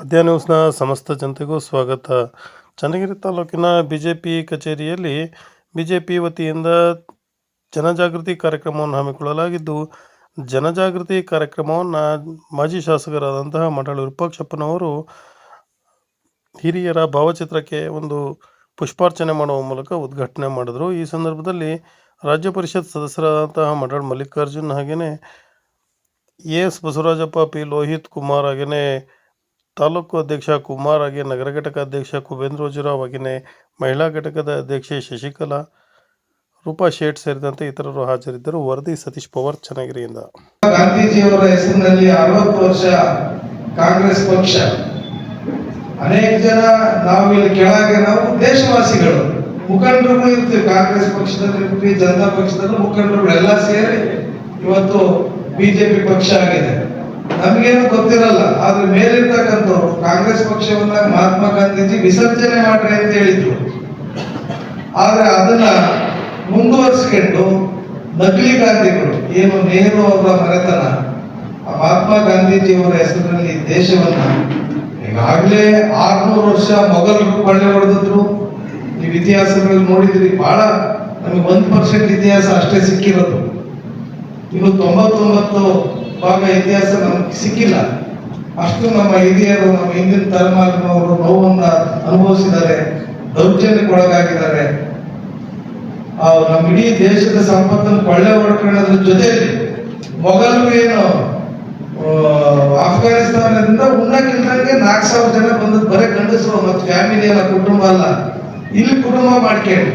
ಅಧ್ಯಯ ನ್ಯೂಸ್ನ ಸಮಸ್ತ ಜನತೆಗೂ ಸ್ವಾಗತ. ಚನ್ನಗಿರಿ ತಾಲೂಕಿನ ಬಿ ಜೆ ಪಿ ಕಚೇರಿಯಲ್ಲಿ ಬಿ ಜೆ ಪಿ ವತಿಯಿಂದ ಜನಜಾಗೃತಿ ಕಾರ್ಯಕ್ರಮವನ್ನು ಹಮ್ಮಿಕೊಳ್ಳಲಾಗಿದ್ದು, ಜನಜಾಗೃತಿ ಕಾರ್ಯಕ್ರಮವನ್ನು ಮಾಜಿ ಶಾಸಕರಾದಂತಹ ಮಂಡಳಿ ವಿರೂಪಾಕ್ಷಪ್ಪನವರು ಹಿರಿಯರ ಭಾವಚಿತ್ರಕ್ಕೆ ಒಂದು ಪುಷ್ಪಾರ್ಚನೆ ಮಾಡುವ ಮೂಲಕ ಉದ್ಘಾಟನೆ ಮಾಡಿದರು. ಈ ಸಂದರ್ಭದಲ್ಲಿ ರಾಜ್ಯ ಪರಿಷತ್ ಸದಸ್ಯರಾದಂತಹ ಮಂಡಳ ಮಲ್ಲಿಕಾರ್ಜುನ್ ಹಾಗೆಯೇ A S Basavarajappa, P Lohith Kumar ಹಾಗೆಯೇ ತಾಲೂಕು ಅಧ್ಯಕ್ಷ ಕುಮಾರ್ ಹಾಗೆ ನಗರ ಘಟಕ ಅಧ್ಯಕ್ಷ ಕುಬೇಂದ್ರ ಓಜಿರಾವ್ ಹಾಗೆಯೇ ಮಹಿಳಾ ಘಟಕದ ಅಧ್ಯಕ್ಷೆ ಶಶಿಕಲಾ, ರೂಪಾ ಶೇಟ್ ಸೇರಿದಂತೆ ಇತರರು ಹಾಜರಿದ್ದರು. ವರದಿ ಸತೀಶ್ ಪವಾರ್, ಚನ್ನಗಿರಿಯಿಂದ. ಗಾಂಧೀಜಿಯವರ ಹೆಸರಿನಲ್ಲಿ ಅರವತ್ತು ವರ್ಷ ಕಾಂಗ್ರೆಸ್ ಪಕ್ಷ. ಅನೇಕ ಜನ ನಾವು ಇಲ್ಲಿ ಕೆಳಗೆ, ನಾವು ದೇಶವಾಸಿಗಳು. ಮುಖಂಡರು ಇರ್ತೀವಿ. ಕಾಂಗ್ರೆಸ್ ಪಕ್ಷದಲ್ಲಿ ಇರ್ತೀವಿ, ಜನತಾ ಪಕ್ಷದಲ್ಲಿ ಮುಖಂಡರು ಎಲ್ಲ ಸೇರಿ ಇವತ್ತು ಬಿಜೆಪಿ ಪಕ್ಷ ಆಗಿದೆ. ನಮಗೇನು ಗೊತ್ತಿರಲ್ಲ, ಆದ್ರೆ ಮೇಲಿರ್ತಕ್ಕಂಥವ್ರು ಕಾಂಗ್ರೆಸ್ ಪಕ್ಷವನ್ನ ಮಹಾತ್ಮ ಗಾಂಧೀಜಿ ವಿಸರ್ಜನೆ ಮಾಡ್ರಿ ಅಂತ ಹೇಳಿದ್ರು. ಆದ್ರೆ ಅದನ್ನ ಮುಂದುವರಿಸಿಕೊಂಡು ನಕಲಿ ಗಾಂಧಿಗಳು, ಏನು ನೆಹರು ಅವರ ಮನೆತನ ಮಹಾತ್ಮ ಗಾಂಧೀಜಿಯವರ ಹೆಸರಿನಲ್ಲಿ ದೇಶವನ್ನ ಈಗಾಗಲೇ ಆರ್ನೂರು ವರ್ಷ ಮೊಘಲರು ಕೊಳ್ಳೆ ಹೊಡೆದಿದ್ರು. ನೀವು ಇತಿಹಾಸಗಳಲ್ಲಿ ನೋಡಿದ್ರಿ, ಬಹಳ ನಮಗೆ ಒಂದ್ ಪರ್ಸೆಂಟ್ ಇತಿಹಾಸ ಅಷ್ಟೇ ಸಿಕ್ಕಿರೋದು. ಇನ್ನು ತೊಂಬತ್ತೊಂಬತ್ತು ಭಾಗ ಇತಿಹಾಸ ನಮ್ಗೆ ಸಿಕ್ಕಿಲ್ಲ. ಅಷ್ಟು ನಮ್ಮ ಹಿರಿಯರು, ನಮ್ಮ ಹಿಂದಿನ ತಲೆಮಾರಿನವರು ನೋವನ್ನ ಅನುಭವಿಸಿದ್ದಾರೆ ದೌರ್ಜನ್ಯಕ್ಕೊಳಗಾಗಿದ್ದಾರೆ ನಮ್ಮ ಇಡೀ ದೇಶದ ಸಂಪತ್ತನ್ನು ಕೊಳ್ಳೆ ಹೊಡ್ಕೊಳ್ಳೋದ್ರ ಜೊತೆಯಲ್ಲಿ ಮೊಘಲರು ಏನು ಆಫ್ಘಾನಿಸ್ತಾನದಿಂದ ಉಣ್ಣಕ್ಕಿಲ್ದಂಗೆ ನಾಲ್ಕು ಸಾವಿರ ಜನ ಬಂದದ್ದು ಬರೀ ಗಂಡಸರು ಮತ್ತು ಫ್ಯಾಮಿಲಿ ಅಲ್ಲ ಕುಟುಂಬ ಅಲ್ಲ. ಇಲ್ಲಿ ಕುಟುಂಬ ಮಾಡ್ಕೊಂಡು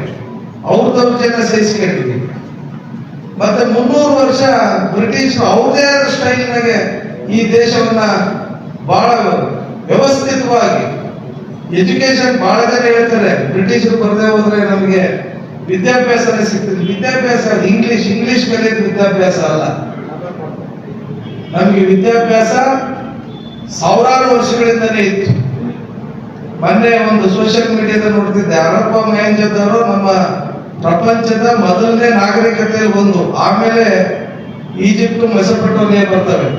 ಅವ್ರ ದೌರ್ಜನ್ಯ ಸಹಿಸ್ಕೊಂಡಿದ್ವಿ ಮತ್ತೆ ಮುನ್ನೂರು ವರ್ಷ ಬ್ರಿಟಿಷ್ ಅವ್ರದೇ ಆದ ಸ್ಟೈಲ್ನಾಗೆ ಈ ದೇಶವನ್ನ ಬಹಳ ವ್ಯವಸ್ಥಿತವಾಗಿ ಎಜುಕೇಶನ್ ಬಹಳ ಜನ ಹೇಳ್ತಾರೆ. ಬ್ರಿಟಿಷರು ಬರದೇ ಹೋದ್ರೆ ನಮಗೆ ವಿದ್ಯಾಭ್ಯಾಸನೇ ಸಿಗ್ತದೆ. ವಿದ್ಯಾಭ್ಯಾಸ ಇಂಗ್ಲಿಷ್ ಇಂಗ್ಲಿಷ್ ಕಲಿಯೋದು ವಿದ್ಯಾಭ್ಯಾಸ ಅಲ್ಲ. ನಮಗೆ ವಿದ್ಯಾಭ್ಯಾಸ ಸಾವಿರಾರು ವರ್ಷಗಳಿಂದನೇ ಇತ್ತು. ಮೊನ್ನೆ ಒಂದು ಸೋಷಿಯಲ್ ಮೀಡಿಯಾದ ನೋಡ್ತಿದ್ದೆ. ಹರಪ್ಪ ಮಹೇಂಜದವರು ನಮ್ಮ ಪ್ರಪಂಚದ ಮೊದಲನೇ ನಾಗರಿಕತೆಯಲ್ಲಿ ಒಂದು, ಆಮೇಲೆ ಈಜಿಪ್ಟ್ ಮೆಸಪಟೋನಿಯಾ ಬರ್ತವೆ.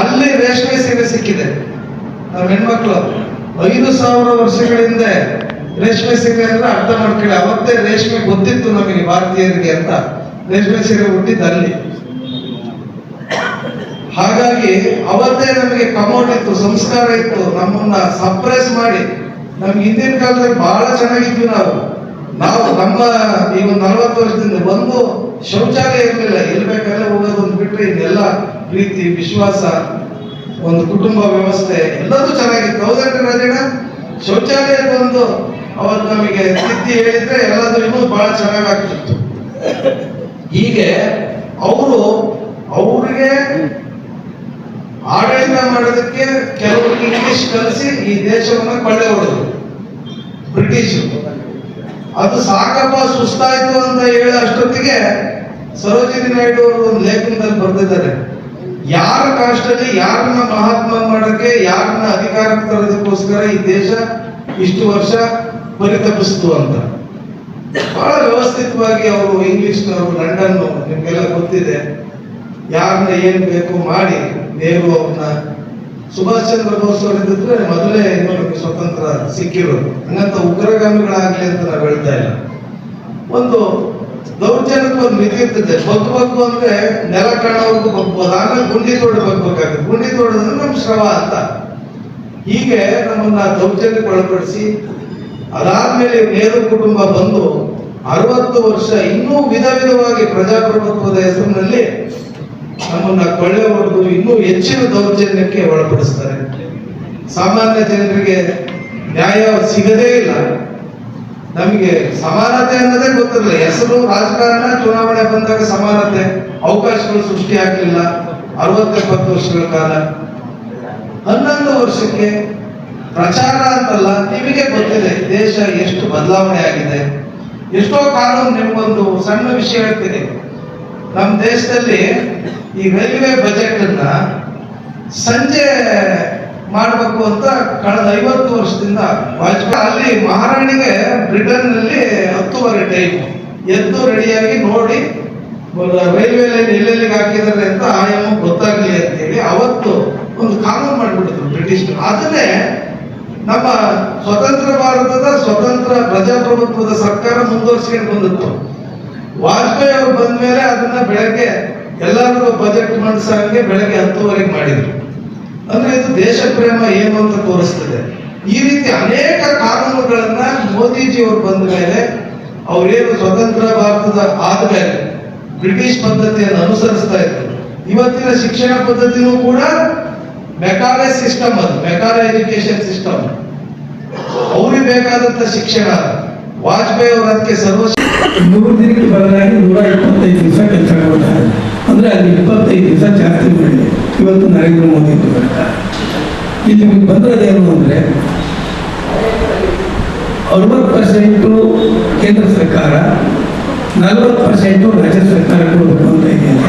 ಅಲ್ಲಿ ರೇಷ್ಮೆ ಸೀರೆ ಸಿಕ್ಕಿದೆ. ನಮ್ಮ ಹೆಣ್ಮಕ್ಳು, ಐದು ಸಾವಿರ ವರ್ಷಗಳ ಹಿಂದೆ ರೇಷ್ಮೆ ಸೀರೆ ಅಂದ್ರೆ ಅರ್ಥ ಮಾಡ್ಕೊಳ್ಳಿ. ಅವತ್ತೇ ರೇಷ್ಮೆ ಗೊತ್ತಿತ್ತು ನಮಗೆ ಭಾರತೀಯರಿಗೆ ಅಂತ. ರೇಷ್ಮೆ ಸೀರೆ ಹುಟ್ಟಿದ್ದು ಅಲ್ಲಿ. ಹಾಗಾಗಿ ಅವತ್ತೇ ನಮಗೆ ಕಮೋಟ್ ಇತ್ತು, ಸಂಸ್ಕಾರ ಇತ್ತು. ನಮ್ಮನ್ನ ಸಪ್ರೆಸ್ ಮಾಡಿ. ನಮ್ಗೆ ಹಿಂದಿನ ಕಾಲದಲ್ಲಿ ಬಹಳ ಚೆನ್ನಾಗಿದ್ವಿ ನಾವು. ನಾವು ನಮ್ಮ ಈ ಒಂದು ನಲವತ್ತು ವರ್ಷದಿಂದ ಒಂದು ಶೌಚಾಲಯ ಇರಲಿಲ್ಲ ಎಲ್ಲಿ ಬೇಕಾದ್ರೆ ಹೋಗೋದು ಒಂದು ಬಿಟ್ರೆ ಇನ್ನೆಲ್ಲ ಪ್ರೀತಿ, ವಿಶ್ವಾಸ, ಒಂದು ಕುಟುಂಬ ವ್ಯವಸ್ಥೆ ಎಲ್ಲದೂ ಚೆನ್ನಾಗಿತ್ತು. ಹೌದಲ್ರಿ ರಾಜಣ್ಣ? ಶೌಚಾಲಯ ಬಂದು ಅವತ್ತು ನಮಗೆ ತಿದ್ದಿ ಹೇಳಿದ್ರೆ ಎಲ್ಲದೂ ಬಹಳ ಚೆನ್ನಾಗಾಗ್ತಿತ್ತು. ಹೀಗೆ ಅವರು ಅವ್ರಿಗೆ ಆಡಳಿತ ಮಾಡೋದಕ್ಕೆ ಕೆಲವರು ಇಂಗ್ಲಿಷ್ ಕಲಿಸಿ ಈ ದೇಶವನ್ನು ಕೊಳ್ಳೆ ಹೊಡೆದ್ರು. ಬ್ರಿಟಿಷರು. ಅದು ಸಾಕಪ್ಪ ಸುಸ್ತಾಯ್ತು ಅಂತ ಹೇಳ ಅಷ್ಟೊತ್ತಿಗೆ ಸರೋಜಿನಿ ನಾಯ್ಡು ಅವರು ಒಂದು ಲೇಖನದಲ್ಲಿ ಬರೆದಿದ್ದಾರೆ. ಯಾರ ಕಾಷ್ಟಲ್ಲಿ ಯಾರನ್ನ ಮಹಾತ್ಮ ಮಾಡಕ್ಕೆ, ಯಾರನ್ನ ಅಧಿಕಾರಕ್ಕೆ ತರೋದಕ್ಕೋಸ್ಕರ ಈ ದೇಶ ಇಷ್ಟು ವರ್ಷ ಪರಿತಪಿಸ್ತು ಅಂತ. ಬಹಳ ವ್ಯವಸ್ಥಿತವಾಗಿ ಅವರು ಇಂಗ್ಲಿಷ್ನವರು ಲಂಡನ್ ನಿಮ್ಗೆಲ್ಲ ಗೊತ್ತಿದೆ. ಯಾರನ್ನ ಏನ್ ಬೇಕು ಮಾಡಿ ನೇರು ಅವ್ರನ್ನ ಸುಭಾಷ್ ಚಂದ್ರ ಬೋಸ್ ಅವರಿದ್ದರೆ ಮೊದಲೇ ಇನ್ನೊಂದು ಸ್ವತಂತ್ರ ಸಿಕ್ಕಿರೋದು. ಹಂಗಂತ ಉಗ್ರಗಾಮಿಗಳಾಗಲಿ ಅಂತ ನಾವು ಹೇಳ್ತಾ ಇಲ್ಲ. ಒಂದು ದೌರ್ಜನ್ಯಕ್ಕೆ ಒಂದು ಮಿತಿ ಇರ್ತದೆ. ಬಗ್ಬೇಕು ಅಂದ್ರೆ ನೆಲ ಕಾಣೋರ್ಗು ಬಗ್ಬೋದು ಆಮೇಲೆ ಗುಂಡಿ ತೋಡ ಬಗ್ಬೇಕಾಗುತ್ತೆ. ಗುಂಡಿ ತೋಡೋದ್ರೆ ನಮ್ ಶ್ರವ ಅಂತ. ಹೀಗೆ ನಮ್ಮನ್ನ ದೌರ್ಜನ್ಯಕ್ಕೆ ಒಳಪಡಿಸಿ ಅದಾದ್ಮೇಲೆ ನೇರು ಕುಟುಂಬ ಬಂದು ಅರವತ್ತು ವರ್ಷ ಇನ್ನೂ ವಿಧ ವಿಧವಾಗಿ ಪ್ರಜಾಪ್ರಭುತ್ವದ ಹೆಸರಿನಲ್ಲಿ ನಮ್ಮನ್ನ ಕೊಳ್ಳೆ ಹೊಡೆದು ಇನ್ನೂ ಹೆಚ್ಚಿನ ದೌರ್ಜನ್ಯಕ್ಕೆ ಒಳಪಡಿಸ್ತಾರೆ. ಸಾಮಾನ್ಯ ಜನರಿಗೆ ನ್ಯಾಯ ಸಿಗದೇ ಇಲ್ಲ. ನಮಗೆ ಸಮಾನತೆ ಅನ್ನೋದೇ ಗೊತ್ತಿಲ್ಲ ಹೆಸರು, ರಾಜಕಾರಣ, ಚುನಾವಣೆ ಬಂದಾಗ ಸಮಾನತೆ, ಅವಕಾಶಗಳು ಸೃಷ್ಟಿ ಆಗಲಿಲ್ಲ ಅರವತ್ತೆಪ್ಪತ್ತು ವರ್ಷಗಳ ಕಾಲ. ಹನ್ನೊಂದು ವರ್ಷಕ್ಕೆ ಪ್ರಚಾರ ಅಂತಲ್ಲ, ನಿಮಗೆ ಗೊತ್ತಿದೆ, ದೇಶ ಎಷ್ಟು ಬದಲಾವಣೆ ಆಗಿದೆ. ಎಷ್ಟೋ ಕಾನೂನು ನಿಮಗೊಂದು ಸಣ್ಣ ವಿಷಯ ಹೇಳ್ತೀನಿ. ನಮ್ಮ ದೇಶದಲ್ಲಿ ಈ ರೈಲ್ವೆ ಬಜೆಟ್ ಅನ್ನ ಸಂಜೆ ಮಾಡಬೇಕು ಅಂತ ಕಳೆದ ಐವತ್ತು ವರ್ಷದಿಂದ ವಾಜಪೇಯಿ ಅಲ್ಲಿ ಮಹಾರಾಣಿಗೆ ಬ್ರಿಟನ್ನಲ್ಲಿ ಹತ್ತುವರೆ ಟೈಮ್. ಎದ್ದು ರೆಡಿಯಾಗಿ ನೋಡಿ ರೈಲ್ವೆ ಲೈನ್ ಎಲ್ಲೆಲ್ಲಿಗೆ ಹಾಕಿದ್ದಾರೆ ಅಂತ ಆಯಾಮ ಗೊತ್ತಾಗ್ಲಿ ಅಂತೇಳಿ ಅವತ್ತು ಒಂದು ಕಾನೂನು ಮಾಡಿಬಿಟ್ಟಿದ್ರು ಬ್ರಿಟಿಷರು. ಅದನ್ನೇ ನಮ್ಮ ಸ್ವತಂತ್ರ ಭಾರತದ ಸ್ವತಂತ್ರ ಪ್ರಜಾಪ್ರಭುತ್ವದ ಸರ್ಕಾರ ಮುಂದುವರಿಸಿಕೊಂಡು ಬಂದಿತ್ತು. ವಾಜಪೇಯಿ ಅವರು ಬಂದ ಮೇಲೆ ಅದನ್ನ ಬೆಳಗ್ಗೆ ಎಲ್ಲರಿಗೂ ಬಜೆಟ್ ಮಂಡಿಸಂಗೆ ಬೆಳಗ್ಗೆ ಹತ್ತುವರೆಗೆ ಮಾಡಿದ್ರು. ಅಂದ್ರೆ ಇದು ದೇಶ ಪ್ರೇಮ ಏನು ಅಂತ ತೋರಿಸ್ತದೆ. ಈ ರೀತಿ ಅನೇಕ ಕಾನೂನುಗಳನ್ನ ಮೋದಿಜಿ ಅವರು ಬಂದ ಮೇಲೆ ಅವರೇನು ಸ್ವತಂತ್ರ ಭಾರತದ ಆದ್ಮೇಲೆ ಬ್ರಿಟಿಷ್ ಪದ್ಧತಿಯನ್ನು ಅನುಸರಿಸ್ತಾ ಇದ್ರು. ಇವತ್ತಿನ ಶಿಕ್ಷಣ ಪದ್ಧತಿನೂ ಕೂಡ ಮೆಕಾಲೆ ಸಿಸ್ಟಮ್ ಅದು, ಮೆಕಾಲೆ ಎಜುಕೇಶನ್ ಸಿಸ್ಟಮ್ ಅವ್ರಿಗೆ ಬೇಕಾದಂತ ಶಿಕ್ಷಣ ವಾಜಪೇಯಿ ಅವರು ಅದಕ್ಕೆ ಸರ್ವ ನೂರು ದಿನಕ್ಕೆ ಬದಲಾಗಿ ನೂರ ಇಪ್ಪತ್ತೈದು ದಿವಸ ಕೆಲಸ ಕೊಡ್ತಾರೆ. ಅಂದ್ರೆ ಅಲ್ಲಿ ಇಪ್ಪತ್ತೈದು ದಿವಸ ಜಾಸ್ತಿ ಮಾಡಿ ಇವತ್ತು ನರೇಂದ್ರ ಮೋದಿ ಇಲ್ಲಿ ಏನು ಅಂದ್ರೆ, ಅರವತ್ತು ಪರ್ಸೆಂಟು ಕೇಂದ್ರ ಸರ್ಕಾರ, ನಲವತ್ತು ಪರ್ಸೆಂಟು ರಾಜ್ಯ ಸರ್ಕಾರ ಕೊಡಬೇಕು ಅಂತ ಇದೆಯಲ್ಲ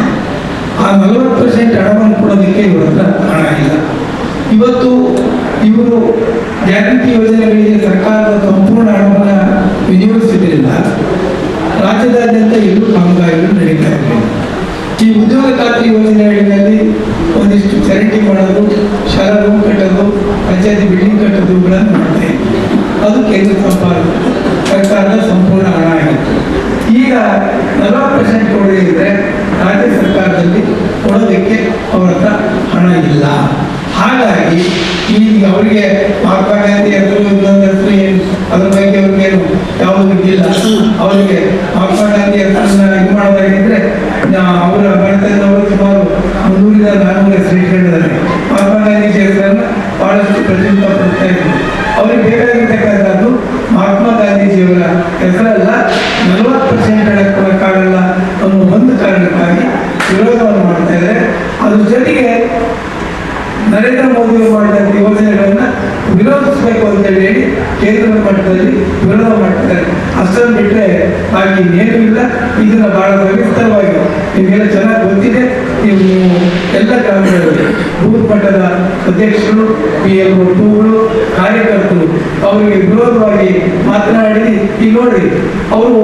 ಆ ನಲವತ್ತು ಪರ್ಸೆಂಟ್ ಹಣವನ್ನು ಕೊಡೋದಕ್ಕೆ ಇವರ ಹತ್ರ ಹಣ ಇಲ್ಲ. ಇವತ್ತು ಇವರು ಗ್ಯಾರಂಟಿ ಯೋಜನೆಗಳಿಗೆ ಸರ್ಕಾರದ ಸಂಪೂರ್ಣ ಹಣವನ್ನು ವಿನಿಯೋಗಿಸಿದ್ರಿಂದ ರಾಜ್ಯದಾದ್ಯಂತ ಇದು ಕಾಮಗಾರಿಗಳು ನಡೀತಾ ಇದೆ. ಈ ಉದ್ಯೋಗ ಖಾತ್ರಿ ಯೋಜನೆಗಳಲ್ಲಿ ಒಂದಿಷ್ಟು ಚಾರಿಟಿ ಮಾಡೋದು, ಶಾಲಾ ರೂಮ್ ಕಟ್ಟೋದು, ಪಂಚಾಯತಿ ಬಿಲ್ಡಿಂಗ್ ಕಟ್ಟೋದುಗಳನ್ನು ಕೂಡ ಮಾಡಿದೆ ಅದು ಕೇಂದ್ರ ಸರ್ಕಾರ, ಸರ್ಕಾರದ ಸಂಪೂರ್ಣ ಹಣ ಆಗಿತ್ತು. ಈಗ ನಲವತ್ತು ಪರ್ಸೆಂಟ್ ಕೊಡದಿದ್ರೆ ರಾಜ್ಯ ಸರ್ಕಾರದಲ್ಲಿ ಕೊಡೋದಕ್ಕೆ ಅವರ ಹತ್ರ ಹಣ ಇಲ್ಲ. ಹಾಗಾಗಿ ಈಗ ಅವರಿಗೆ ಮಹಾತ್ಮ ಗಾಂಧಿ ಹೆಸರು ಇನ್ನೊಂದು ಹೆಸರು ಅದ್ರ ಬಗ್ಗೆ ಅವ್ರಿಗೇನು ಯಾವುದು ಇದ್ದಿಲ್ಲ ಅವರಿಗೆ ಮಹಾತ್ಮ ಗಾಂಧಿ ಇದು ಮಾಡೋದಾಗಿದ್ರೆ ಅವರ ಗಣಿತದವರು ಸುಮಾರು ಮುನ್ನೂರಿಂದ ನಾನ್ನೂರು ಹೆಸರು ಇಟ್ಕೊಂಡಿದ್ದಾರೆ. ಮಹಾತ್ಮ ಗಾಂಧೀಜಿ ಹೆಸರನ್ನ ಬಹಳಷ್ಟು ಪ್ರಚಲಿತ ಪಡ್ತಾ ಇದ್ರು ಅವ್ರಿಗೆ ಬೇಕಾಗಿರ್ತಕ್ಕಂಥದ್ದು ಮಹಾತ್ಮ ಗಾಂಧೀಜಿಯವರ ಹೆಸರಲ್ಲ, ನಲವತ್ತು ಪರ್ಸೆಂಟ್ ಹಣ ಕೊಡೋಕ್ಕಾಗಲ್ಲ ಅನ್ನೋ ಒಂದು ಕಾರಣಕ್ಕಾಗಿ ವಿರೋಧವನ್ನು ಮಾಡ್ತಾ ಇದ್ದಾರೆ ಅದ್ರ ಜೊತೆಗೆ ನರೇಂದ್ರ ಮೋದಿ ಅವರು ಮಾಡಿದಂಥ ಯೋಜನೆಗಳನ್ನ ವಿರೋಧಿಸಬೇಕು ಅಂತ ಹೇಳಿ ಕೇಂದ್ರದ ಮಟ್ಟದಲ್ಲಿ ವಿರೋಧ ಮಾಡ್ತಾರೆ ಅಷ್ಟನ್ನು ಬಿಟ್ಟರೆ ಹಾಗೆ ಇನ್ನೇನು ಇಲ್ಲ. ಇದನ್ನ ಬಹಳ ಸವಿಸ್ತರವಾಗಿ ನಿಮಗೆಲ್ಲ ಚೆನ್ನಾಗಿ ಗೊತ್ತಿದೆ. ನೀವು ಎಲ್ಲ ಗ್ರಾಮಗಳಲ್ಲಿ ಬೂತ್ ಮಟ್ಟದ ಅಧ್ಯಕ್ಷರು ಪಿ ಎಲ್ ಟೂಗಳು ಕಾರ್ಯಕರ್ತರು, ಅವರಿಗೆ ವಿರೋಧವಾಗಿ ಮಾತನಾಡಿ ಈಗ ನೋಡಿ ಅವರು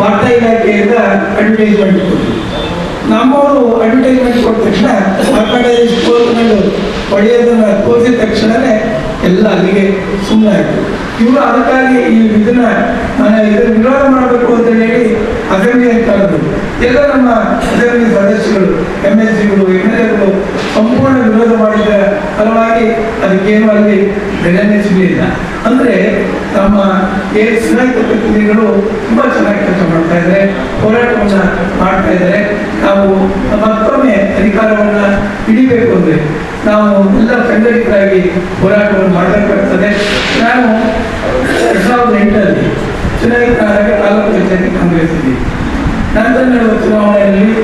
ವಾರ್ತಾ ಇಲಾಖೆಯಿಂದ ಅಡ್ವರ್ಟೈಸ್ಮೆಂಟ್ ನಮ್ಮವರು ಅಡ್ವರ್ಟೈಸ್ಮೆಂಟ್ ಕೊಟ್ಟ ತಕ್ಷಣ ಮಕ್ಕಳ ಕಡೆ ಹೊಡೆಯೋದನ್ನ ತೋರಿಸಿದ ತಕ್ಷಣ ಸುಮ್ಮನೆ ಆಯ್ತು. ಇವರು ಅದಕ್ಕಾಗಿ ಈ ಇದನ್ನ ನಾನು ಇದನ್ನ ವಿರೋಧ ಮಾಡಬೇಕು ಅಂತ ಹೇಳಿ ಅಸೆಂಬ್ಲಿ ಕರೆದು ಎಲ್ಲ ನಮ್ಮ ಅಸೆಂಬ್ಲಿ ಸದಸ್ಯರು ಎಂ ಎಲ್ ಸಿಗಳು ಎಂ ಎಲ್ ಎಗಳು ಸಂಪೂರ್ಣ ವಿರೋಧ ಮಾಡಿದ ಫಲವಾಗಿ ಅದಕ್ಕೇನು ಅಲ್ಲಿ ಬೆಲೆನೇ ಸಿಗಲಿಲ್ಲ ಅಂದ್ರೆ ನಮ್ಮ ಏ ಚುನಾಯಿತ ಪ್ರತಿನಿಧಿಗಳು ತುಂಬಾ ಚೆನ್ನಾಗಿ ಕೆಲಸ ಮಾಡ್ತಾ ಇದ್ದಾರೆ, ಹೋರಾಟವನ್ನು ಮಾಡ್ತಾ ಇದ್ದಾರೆ. ನಾವು ಮತ್ತೊಮ್ಮೆ ಅಧಿಕಾರವನ್ನು ಹಿಡಿಬೇಕು ಅಂದ್ರೆ ನಾವು ಎಲ್ಲ ಸಂಘಟಿತರಾಗಿ ಹೋರಾಟವನ್ನು ಮಾಡಬೇಕಾಗ್ತದೆ. ನಾನು ಎರಡ್ ಸಾವಿರದ ಎಂಟರಲ್ಲಿ ಚುನಾಯಿತ ತಾಲೂಕು ಪಂಚಾಯತಿ ಕಾಂಗ್ರೆಸ್ ಇದೆ ನಂತರ ನಡೆದ ಚುನಾವಣೆಯಲ್ಲಿ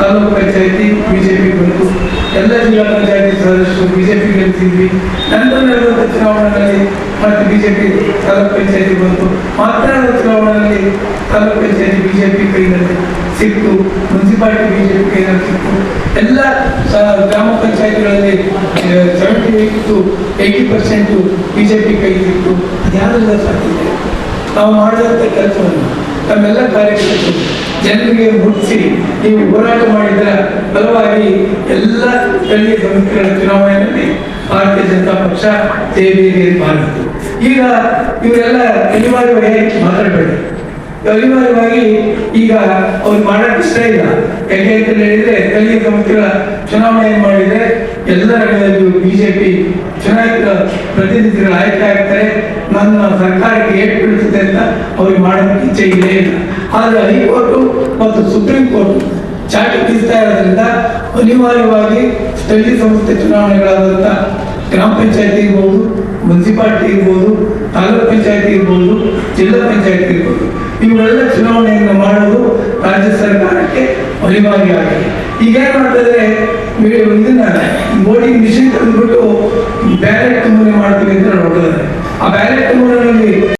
ತಾಲೂಕು ಪಂಚಾಯತಿ, ಬಿಜೆಪಿ ಬಂತು. ಎಲ್ಲ ಜಿಲ್ಲಾ ಪಂಚಾಯತಿ ಸದಸ್ಯರು ಬಿಜೆಪಿ ಗೆಲ್ತಿದ್ವಿ. ನಂತರ ನಡೆದ ಚುನಾವಣೆಯಲ್ಲಿ ಮತ್ತೆ ಬಿಜೆಪಿ ತಾಲೂಕು ಪಂಚಾಯತಿ ಬಂತು. ಮಾತ್ರ ಚುನಾವಣೆಯಲ್ಲಿ ತಾಲೂಕು ಪಂಚಾಯತಿ, ಬಿಜೆಪಿ ಕೈನಲ್ಲಿ ಸಿಕ್ತು ಮುನ್ಸಿಪಾಲಿಟಿ ಬಿಜೆಪಿ ಕೈನಲ್ಲಿ ಸಿಕ್ತು ಎಲ್ಲ ಗ್ರಾಮ ಪಂಚಾಯತ್ಗಳಲ್ಲಿ seventy two eighty percent BJP ಕೈ ಸಿಕ್ತು ಅದ್ಯಾವುದೆಲ್ಲ ಸಾಧ್ಯ ನಾವು ಮಾಡಿದಂಥ ಕೆಲಸವನ್ನು ತಮ್ಮೆಲ್ಲ ಕಾರ್ಯಕರ್ತರು, ಜನರಿಗೆ ಮುಟ್ಟಿಸಿ ನೀವು ಹೋರಾಟ ಮಾಡಿದ ಫಲವಾಗಿ ಎಲ್ಲ ಸ್ಥಳೀಯ ಸಂಸ್ಥೆಗಳ ಚುನಾವಣೆಯಲ್ಲಿ ಭಾರತೀಯ ಜನತಾ ಪಕ್ಷ ಜಯಬೇರಿ ಮಾಡಿತು ಈಗ ಇವರೆಲ್ಲ ಅನಿವಾರ್ಯವಾಗಿ ಮಾತಾಡಬೇಡಿ. ಅನಿವಾರ್ಯವಾಗಿ ಈಗ ಅವ್ರು ಮಾಡಕ್ ಇಷ್ಟ ಇಲ್ಲ. ಯಾಕೆ ಅಂತ ಹೇಳಿದ್ರೆ ಸ್ಥಳೀಯ ಸಂಸ್ಥೆಗಳ ಚುನಾವಣೆ ಮಾಡಿದ್ರೆ ಎಲ್ಲ ರಂಗದಲ್ಲಿಯೂ ಬಿಜೆಪಿ ಚುನಾಯಿತ ಪ್ರತಿನಿಧಿಗಳು ಆಯ್ಕೆ ಆಗ್ತಾರೆ. ನನ್ನ ಸರ್ಕಾರಕ್ಕೆ ಏಟ್ ಬೀಳುತ್ತದೆ ಅಂತ ಅವ್ರಿಗೆ ಮಾಡೋದಕ್ಕೆ ಇಚ್ಛೆ ಇಲ್ಲೇ ಇಲ್ಲ. ಆದ್ರೆ ಹೈಕೋರ್ಟು ಮತ್ತು ಸುಪ್ರೀಂ ಕೋರ್ಟ್ ಚಾಟಿ ಬೀಸ್ತಾ ಇರೋದ್ರಿಂದ ಅನಿವಾರ್ಯವಾಗಿ ಸ್ಥಳೀಯ ಸಂಸ್ಥೆ ಚುನಾವಣೆಗಳಾದಂಥ ಗ್ರಾಮ ಪಂಚಾಯತಿ ಇರ್ಬೋದು, ಮುನ್ಸಿಪಾಲಿಟಿ ಇರ್ಬೋದು, ತಾಲೂಕ್ ಪಂಚಾಯತಿ ಇರ್ಬೋದು, ಜಿಲ್ಲಾ ಪಂಚಾಯತಿ ಇವುಗಳೆಲ್ಲ ಚುನಾವಣೆಯನ್ನು ಮಾಡೋದು ರಾಜ್ಯ ಸರ್ಕಾರಕ್ಕೆ ಅನಿವಾರ್ಯ ಆಗಿದೆ. ಈಗ ಏನ್ ಮಾಡ್ತಿದ್ರೆ? ಇದನ್ನ ವೋಟಿಂಗ್ ಮಿಷಿನ್ ತಂದ್ಬಿಟ್ಟು ಬ್ಯಾಲೆಟ್ ತುಂಬನೆ ಮಾಡ್ತೀವಿ ಅಂತ ನೋಡಿದ್ರೆ ಆ ಬ್ಯಾಲೆಟ್ ತುಂಬನಲ್ಲಿ